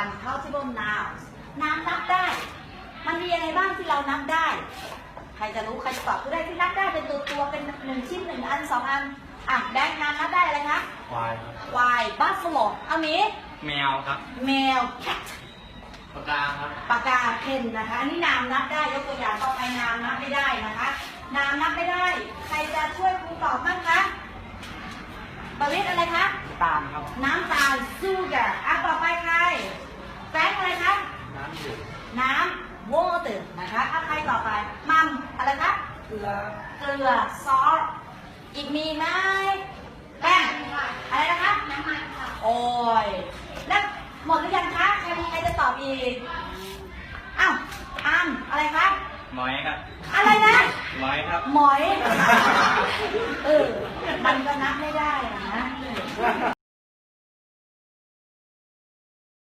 uncountable nouns น้ำนับได้ มันมีอะไรบ้างที่เรานับได้ ใครจะรู้ใครจะตอบก็ได้ที่นับได้เป็นตัวตัวๆเป็นหนึ่งชิ้นหนึ่งอันสองอัน อะแบงค์น้ำนับได้อะไรคะควายครับควาย buffalo เอาหมีแมวครับ แมว cat ปากกาครับปากกาเพนนะคะ อันนี้นามนับได้ยกตัวอย่างต่อไปนามนับไม่ได้นะคะนามนับไม่ได้ ใครจะช่วยครูตอบบ้างคะบริษอะไรคะ ตามครับ น้ำตาลซูเกอร์อะต่อไปใครแฟงอะไรคะ น้ำดื่ม น้ำ water นะคะอะใครต่อไป มัมอะไรคะ เกลือ เกลือซอสอีกมีไหมแป้งอะไรนะคะ น้ำมันค่ะ โอ้ย แล้วหมดหรือยังคะ ใครมีใครจะตอบอีก อ้าวอามอะไรคะหมอยครับ อะไรนะ หมอยครับ หมอย เออ